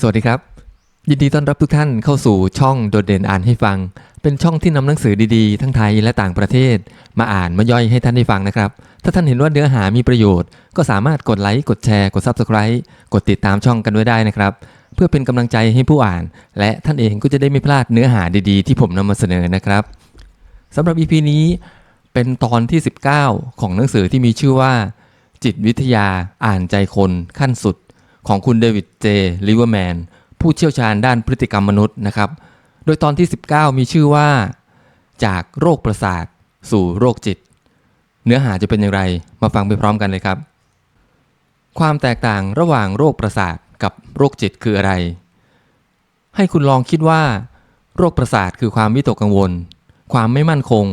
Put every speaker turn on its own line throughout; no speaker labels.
สวัสดีครับ ยินดีต้อนรับทุกท่านเข้าสู่ช่องโดดเด่นอ่านให้ฟัง เป็นช่องที่นำหนังสือดีๆ ทั้งไทยและต่างประเทศ มาอ่านมาย่อยให้ท่านได้ฟังนะครับ ถ้าท่านเห็นว่าเนื้อหามีประโยชน์ ก็สามารถกดไลค์กดแชร์กด Subscribe กดติดตามช่องกันด้วยได้นะครับ เพื่อเป็นกำลังใจให้ผู้อ่าน และท่านเองก็จะได้ไม่พลาดเนื้อหาดีๆ ที่ผมนำมาเสนอนะครับสำหรับ EP นี้เป็นตอนที่ 19 ของหนังสือที่มีชื่อว่า จิตวิทยาอ่านใจคนขั้นสุด ของคุณเดวิดเจลิเวอร์แมนผู้เชี่ยวชาญด้านพฤติกรรมมนุษย์นะครับ โดยตอนที่ 19 มีชื่อว่า จากโรคประสาทสู่โรคจิต เนื้อหาจะเป็นอย่างไรมาฟังไปพร้อมกันเลยครับ ความแตกต่างระหว่างโรคประสาทกับโรคจิตคืออะไร ให้คุณลองคิดว่า โรคประสาทคือความวิตกกังวล ความไม่มั่นคง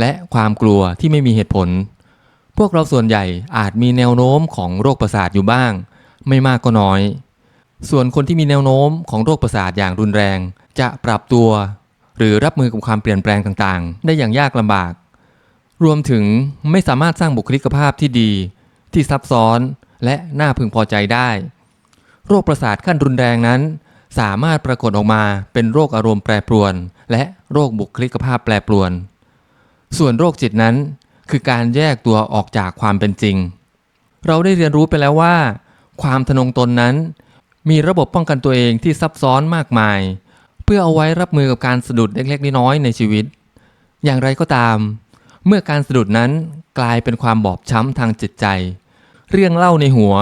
และความกลัวที่ไม่มีเหตุผล พวกเราส่วนใหญ่อาจมีแนวโน้มของโรคประสาทอยู่บ้าง ไม่มากก็น้อย ส่วนคนที่มีแนวโน้มของโรคประสาทอย่างรุนแรง จะปรับตัว หรือรับมือกับความเปลี่ยนแปลงต่างๆ ได้อย่างยากลำบาก รวมถึงไม่สามารถสร้างบุคลิกภาพที่ดี ที่ซับซ้อนและน่าพึงพอใจได้ โรคประสาทขั้นรุนแรงนั้น สามารถปรากฏออกมาเป็นโรคอารมณ์แปรปรวน และโรคบุคลิกภาพแปรปรวน ส่วนโรคจิตนั้นคือการแยกตัวออกจากความเป็นจริง เราได้เรียนรู้ไปแล้วว่า ความทะนงตนนั้น มีระบบป้องกันตัวเองที่ซับซ้อนมากมาย เพื่อเอาไว้รับมือกับการสะดุดเล็กๆน้อยๆในชีวิต อย่างไรก็ตาม เมื่อการสะดุดนั้นกลายเป็นความบอบช้ำทางจิตใจ เรื่องเล่าในหัว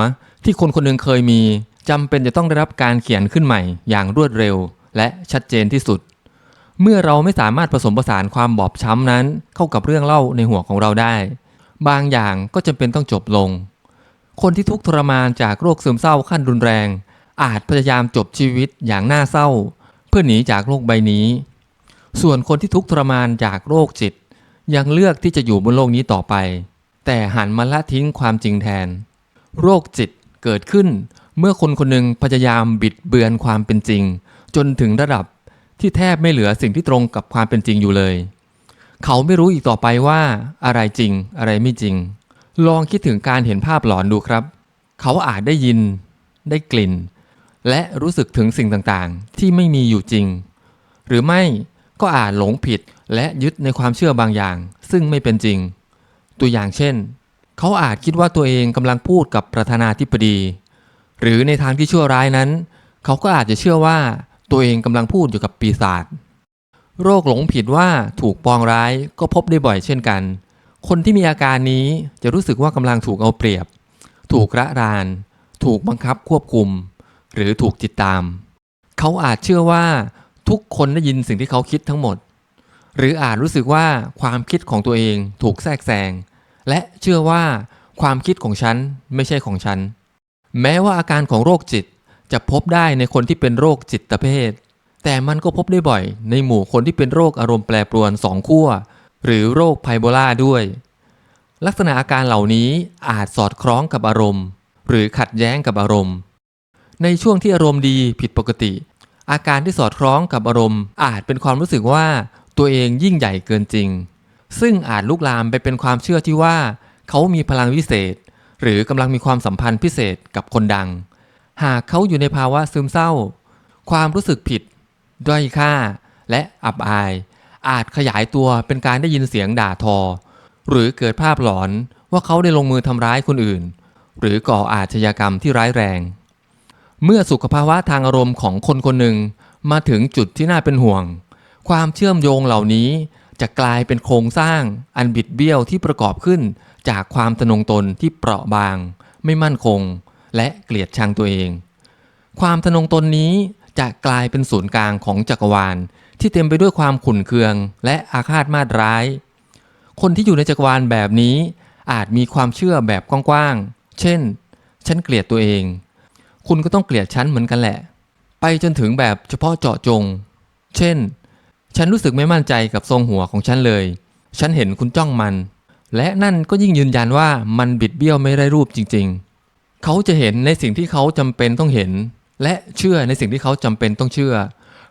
ที่คนคนหนึ่งเคยมีจำเป็นจะต้องได้รับการเขียนขึ้นใหม่อย่างรวดเร็ว และชัดเจนที่สุด เมื่อเราไม่สามารถผสมผสานความบอบช้ำนั้น เข้ากับเรื่องเล่าในหัวของเราได้ บางอย่างก็จำเป็นต้องจบลง คนที่ทุกข์ทรมานจากโรคซึมเศร้าขั้นรุนแรง อาจพยายามจบชีวิตอย่างน่าเศร้า เพื่อหนีจากโลกใบนี้ ส่วนคนที่ทุกข์ทรมานจากโรคจิต ยังเลือกที่จะอยู่บนโลกนี้ต่อไป แต่หันมาละทิ้งความจริงแทน โรคจิตเกิดขึ้นเมื่อคนคนหนึ่งพยายามบิดเบือนความเป็นจริง จนถึงระดับที่แทบไม่เหลือสิ่งที่ตรงกับความเป็นจริงอยู่เลย เขาไม่รู้อีกต่อไปว่าอะไรจริงอะไรไม่จริง ลองคิดถึงการเห็นภาพหลอนดูครับ เขาอาจได้ยิน ได้กลิ่น และรู้สึกถึงสิ่งต่างๆ ที่ไม่มีอยู่จริง หรือไม่ก็อาจหลงผิดและยึดในความเชื่อบางอย่าง ซึ่งไม่เป็นจริง ตัวอย่างเช่น เขาอาจคิดว่าตัวเองกำลังพูดกับประธานาธิบดี หรือในทางที่ชั่วร้ายนั้น เขาก็อาจจะเชื่อว่าตัวเองกำลังพูดอยู่กับปีศาจโรคหลงผิดว่าถูกปองร้ายก็พบได้บ่อยเช่นกัน คนที่มีอาการนี้จะรู้สึกว่ากำลังถูกเอาเปรียบ ถูกระราน ถูกบังคับควบคุม หรือถูกติดตาม เขาอาจเชื่อว่าทุกคนได้ยินสิ่งที่เขาคิดทั้งหมด หรืออาจรู้สึกว่าความคิดของตัวเองถูกแทรกแซง และเชื่อว่าความคิดของฉันไม่ใช่ของฉัน แม้ว่าอาการของโรคจิตจะพบได้ในคนที่เป็นโรคจิตเภท แต่มันก็พบได้บ่อยในหมู่คนที่เป็นโรคอารมณ์แปรปรวนสองขั้ว หรือโรคไพโบลาด้วย ลักษณะอาการเหล่านี้อาจสอดคล้องกับอารมณ์ หรือขัดแย้งกับอารมณ์ ในช่วงที่อารมณ์ดีผิดปกติ อาการที่สอดคล้องกับอารมณ์ อาจเป็นความรู้สึกว่าตัวเองยิ่งใหญ่เกินจริง ซึ่งอาจลุกลามไปเป็นความเชื่อที่ว่า เขามีพลังวิเศษ หรือกำลังมีความสัมพันธ์พิเศษกับคนดัง หากเขาอยู่ในภาวะซึมเศร้า ความรู้สึกผิด ด้อยค่า และอับอาย อาจขยายตัวเป็นการได้ยินเสียงด่าทอ หรือเกิดภาพหลอนว่าเขาได้ลงมือทำร้ายคนอื่น หรือก่ออาชญากรรมที่ร้ายแรง เมื่อสุขภาวะทางอารมณ์ของคนคนหนึ่งมาถึงจุดที่น่าเป็นห่วง ความเชื่อมโยงเหล่านี้จะกลายเป็นโครงสร้างอันบิดเบี้ยวที่ประกอบขึ้นจากความตนงตนที่เปราะบาง ไม่มั่นคง และเกลียดชังตัวเอง ความทนงตนนี้ จะกลายเป็นศูนย์กลางของจักรวาล ที่เต็มไปด้วยความขุ่นเคือง และอาฆาตมาตร้าย คนที่อยู่ในจักรวาลแบบนี้ อาจมีความเชื่อแบบกว้างๆ เช่น ฉันเกลียดตัวเอง คุณก็ต้องเกลียดฉันเหมือนกันแหละ ไปจนถึงแบบเฉพาะเจาะจง เช่น ฉันรู้สึกไม่มั่นใจกับทรงหัวของฉันเลย ฉันเห็นคุณจ้องมัน และนั่นก็ยิ่งยืนยันว่ามันบิดเบี้ยวไม่ได้รูปจริง ๆ เขาจะเห็นในสิ่งที่เขาจำเป็นต้องเห็น และเชื่อในสิ่งที่เขาจำเป็นต้องเชื่อ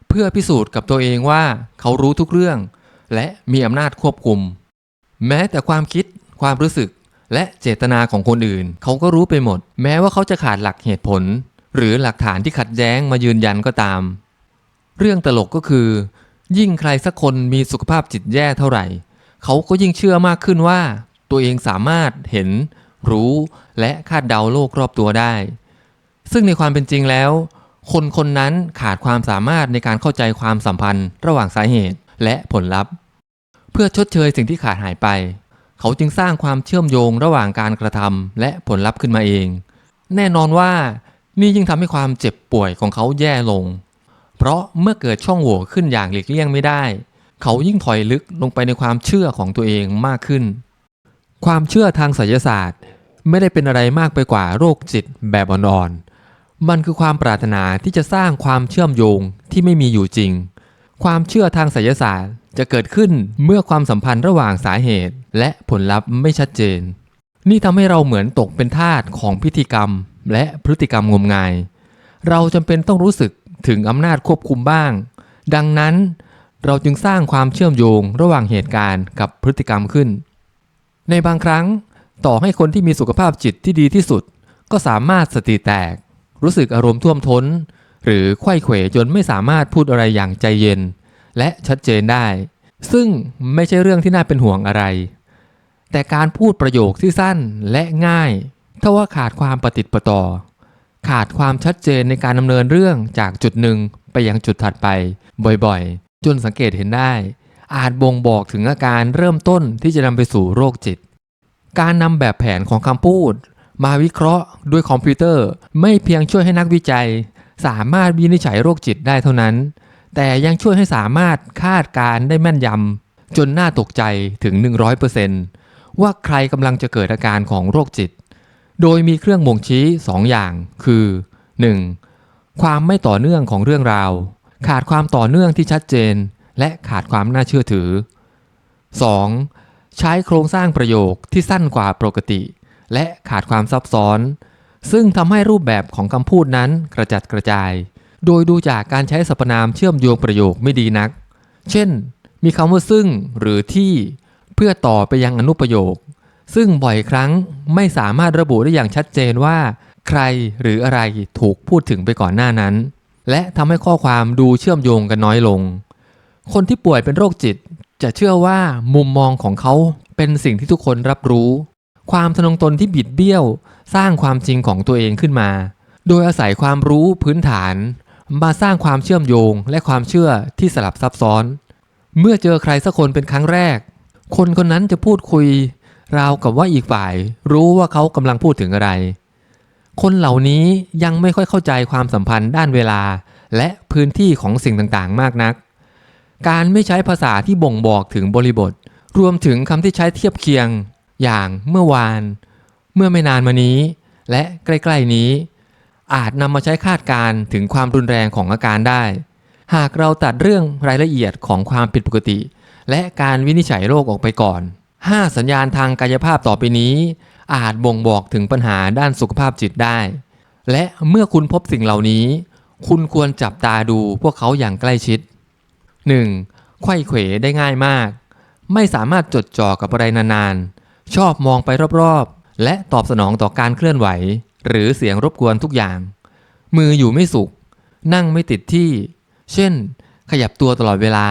เพื่อพิสูจน์กับตัวเองว่าเขารู้ทุกเรื่อง และมีอำนาจควบคุม แม้แต่ความคิด ความรู้สึก และเจตนาของคนอื่น เขาก็รู้ไปหมด แม้ว่าเขาจะขาดหลักเหตุผล หรือหลักฐานที่ขัดแย้งมายืนยันก็ตาม เรื่องตลกก็คือ ยิ่งใครสักคนมีสุขภาพจิตแย่เท่าไหร่ เขาก็ยิ่งเชื่อมากขึ้นว่า ตัวเองสามารถเห็น รู้ และคาดเดาโลกรอบตัวได้ ซึ่งในความเป็นจริงแล้ว คนคนนั้นขาดความสามารถในการเข้าใจความสัมพันธ์ระหว่างสาเหตุและผลลัพธ์ เพื่อชดเชยสิ่งที่ขาดหายไป เขาจึงสร้างความเชื่อมโยงระหว่างการกระทำและผลลัพธ์ขึ้นมาเอง แน่นอนว่านี่ยิ่งทำให้ความเจ็บป่วยของเขาแย่ลง เพราะเมื่อเกิดช่องโหว่ขึ้นอย่างหลีกเลี่ยงไม่ได้ เขายิ่งถอยลึกลงไปในความเชื่อของตัวเองมากขึ้น ความเชื่อทางไสยศาสตร์ ไม่ได้เป็นอะไรมากไปกว่าโรคจิตแบบอ่อนๆ มันคือความปรารถนาที่จะสร้างความเชื่อมโยงที่ไม่มีอยู่จริง ความเชื่อทางไสยศาสตร์จะเกิดขึ้นเมื่อความสัมพันธ์ระหว่างสาเหตุ และผลลัพธ์ไม่ชัดเจน นี่ทำให้เราเหมือนตกเป็นทาสของพิธีกรรม และพฤติกรรมงมงาย เราจำเป็นต้องรู้สึกถึงอำนาจควบคุมบ้าง ดังนั้นเราจึงสร้างความเชื่อมโยงระหว่างเหตุการณ์กับพฤติกรรมขึ้น ในบางครั้งต่อให้คนที่มีสุขภาพจิตที่ดีที่สุด ก็สามารถสติแตก รู้สึกอารมณ์ท่วมท้น หรือไข้เขวจนไม่สามารถพูดอะไรอย่างใจเย็น และชัดเจนได้ ซึ่งไม่ใช่เรื่องที่น่าเป็นห่วงอะไร แต่การพูดประโยคที่สั้นและง่ายถ้าว่าขาดความประติดประต่อ ขาดความชัดเจนในการดำเนินเรื่องจากจุดหนึ่งไปยังจุดถัดไป บ่อยๆ จนสังเกตเห็นได้ อาจบ่งบอกถึงอาการเริ่มต้นที่จะนำไปสู่โรคจิต การนำแบบแผนของคำพูด มาวิเคราะห์ด้วยคอมพิวเตอร์ ไม่เพียงช่วยให้นักวิจัย สามารถวินิจฉัยโรคจิตได้เท่านั้น แต่ยังช่วยให้สามารถคาดการณ์ได้แม่นยำจนน่าตกใจถึง 100%ว่าใครกำลังจะเกิดอาการของโรคจิต โดยมีเครื่องบ่งชี้ 2 อย่าง คือ 1. ความไม่ต่อเนื่องของเรื่องราว ขาดความต่อเนื่องที่ชัดเจน และขาดความน่าเชื่อถือ 2. ใช้โครงสร้างประโยคที่สั้นกว่าปกติ และขาดความซับซ้อน ซึ่งทำให้รูปแบบของคำพูดนั้นกระจัดกระจาย โดยดูจากการใช้สรรพนามเชื่อมโยงประโยคไม่ดีนัก เช่น มีคำว่าซึ่งหรือที่เพื่อต่อไปยังอนุประโยค ซึ่งบ่อยครั้งไม่สามารถระบุได้อย่างชัดเจนว่า ใครหรืออะไรถูกพูดถึงไปก่อนหน้านั้น และทำให้ข้อความดูเชื่อมโยงกันน้อยลง คนที่ป่วยเป็นโรคจิตจะเชื่อว่ามุมมองของเขาเป็นสิ่งที่ทุกคนรับรู้ ความทนงตนที่บิดเบี้ยว สร้างความจริงของตัวเองขึ้นมา โดยอาศัยความรู้พื้นฐาน มาสร้างความเชื่อมโยงและความเชื่อที่สลับซับซ้อน เมื่อเจอใครสักคนเป็นครั้งแรก คนคนนั้นจะพูดคุย ราวกับว่าอีกฝ่าย รู้ว่าเขากำลังพูดถึงอะไร คนเหล่านี้ยังไม่ค่อยเข้าใจความสัมพันธ์ด้านเวลา และพื้นที่ของสิ่งต่างๆ มากนัก การไม่ใช้ภาษาที่บ่งบอกถึงบริบท รวมถึงคำที่ใช้เทียบเคียง อย่างเมื่อวาน เมื่อไม่นานมานี้ และใกล้ๆนี้ อาจนำมาใช้คาดการ์ถึงความรุนแรงของอาการได้ หากเราตัดเรื่องรายละเอียดของความผิดปกติ และการวินิจฉัยโรคออกไปก่อน 5 สัญญาณทางกายภาพต่อไปนี้ อาจบ่งบอกถึงปัญหาด้านสุขภาพจิตได้ และเมื่อคุณพบสิ่งเหล่านี้ คุณควรจับตาดูพวกเขาอย่างใกล้ชิด 1. ไข้เขวได้ง่ายมาก ไม่สามารถจดจ่อกับอะไรนานๆ ชอบมองไปรอบๆ และตอบสนองต่อการเคลื่อนไหว หรือเสียงรบกวนทุกอย่าง มืออยู่ไม่สุข นั่งไม่ติดที่ เช่น ขยับตัวตลอดเวลา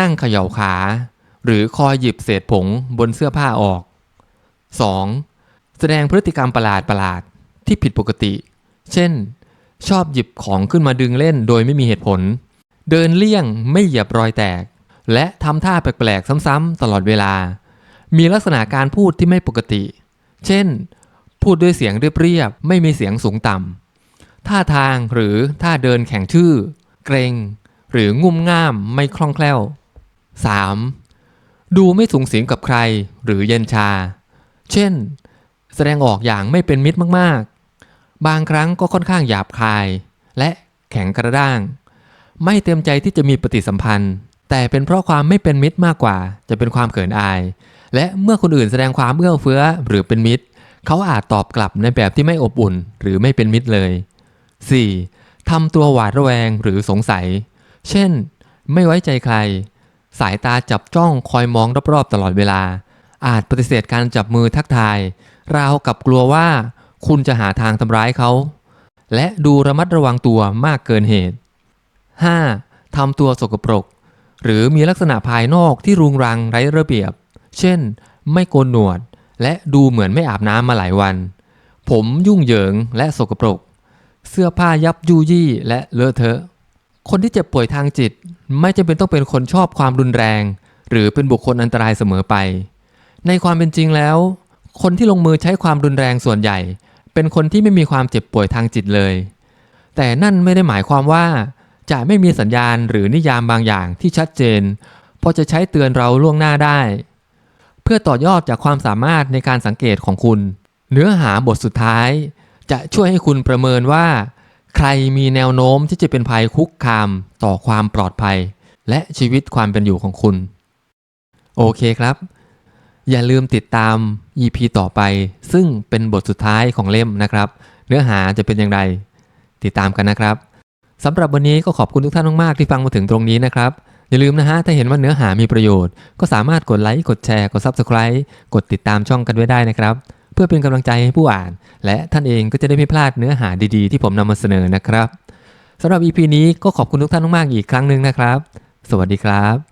นั่งเขย่าขา หรือคอยหยิบเศษผงบนเสื้อผ้าออก 2. แสดงพฤติกรรมประหลาดประหลาดที่ผิดปกติ เช่น ชอบหยิบของขึ้นมาดึงเล่นโดยไม่มีเหตุผล เดินเลี่ยงไม่เหยียบรอยแตก และทำท่าแปลกๆซ้ำๆตลอดเวลา มีลักษณะการพูดที่ไม่ปกติ เช่น พูดด้วยเสียงเรียบๆ ไม่มีเสียงสูงต่ำ ท่าทางหรือท่าเดินแข็งทื่อ เกรง หรืองุ่มง่ามไม่คล่องแคล่ว 3. ดูไม่สูงสิงกับใครหรือเย็นชา เช่น แสดงออกอย่างไม่เป็นมิตรมากๆ บางครั้งก็ค่อนข้างหยาบคาย และแข็งกระด้าง ไม่เต็มใจที่จะมีปฏิสัมพันธ์ แต่เป็นเพราะความไม่เป็นมิตรมากกว่า จะเป็นความเขินอาย และเมื่อคนอื่นแสดงความเอื้อเฟื้อหรือเป็นมิตร เขาอาจตอบกลับในแบบที่ไม่อบอุ่น หรือไม่เป็นมิตรเลย 4. ทำตัวหวาดระแวงหรือสงสัย เช่น ไม่ไว้ใจใคร สายตาจับจ้องคอยมองรอบๆตลอดเวลา อาจปฏิเสธการจับมือทักทาย ราวกับกลัวว่าคุณจะหาทางทำร้ายเขา และดูระมัดระวังตัวมากเกินเหตุ 5. ทำตัวสกปรก หรือมีลักษณะภายนอกที่รุงรังไร้ระเบียบ เช่น ไม่โกนหนวด และดูเหมือนไม่อาบน้ำมาหลายวัน ผมยุ่งเหยิงและสกปรก เสื้อผ้ายับยุยี่และเลอะเทอะ คนที่เจ็บป่วยทางจิต ไม่จำเป็นต้องเป็นคนชอบความรุนแรง หรือเป็นบุคคลอันตรายเสมอไป ในความเป็นจริงแล้ว คนที่ลงมือใช้ความรุนแรงส่วนใหญ่ เป็นคนที่ไม่มีความเจ็บป่วยทางจิตเลย แต่นั่นไม่ได้หมายความว่าจะไม่มีสัญญาณหรือนิยามบางอย่างที่ชัดเจนพอจะใช้เตือนเราล่วงหน้าได้ เพื่อต่อยอดจากความสามารถในการสังเกตของคุณ เนื้อหาบทสุดท้าย จะช่วยให้คุณประเมินว่า ใครมีแนวโน้มที่จะเป็นภัยคุกคามต่อความปลอดภัย และชีวิตความเป็นอยู่ของคุณ โอเคครับ อย่าลืมติดตาม EP ต่อไป ซึ่งเป็นบทสุดท้ายของเล่มนะครับ เนื้อหาจะเป็นอย่างไร ติดตามกันนะครับสำหรับวันนี้ก็ขอบคุณทุกท่านมากๆที่ฟังมาถึงตรงนี้นะครับ อย่าลืมนะฮะ ถ้าเห็นว่าเนื้อหามีประโยชน์ ก็สามารถกดไลค์ กดแชร์ กด Subscribe กดติดตามช่องกันไว้ได้นะครับ เพื่อเป็นกำลังใจให้ผู้อ่าน และท่านเองก็จะได้ไม่พลาดเนื้อหาดีๆ ที่ผมนำมาเสนอนะครับสำหรับ EP นี้ก็ขอบคุณทุกท่านมากๆอีกครั้งหนึ่งนะครับ สวัสดีครับ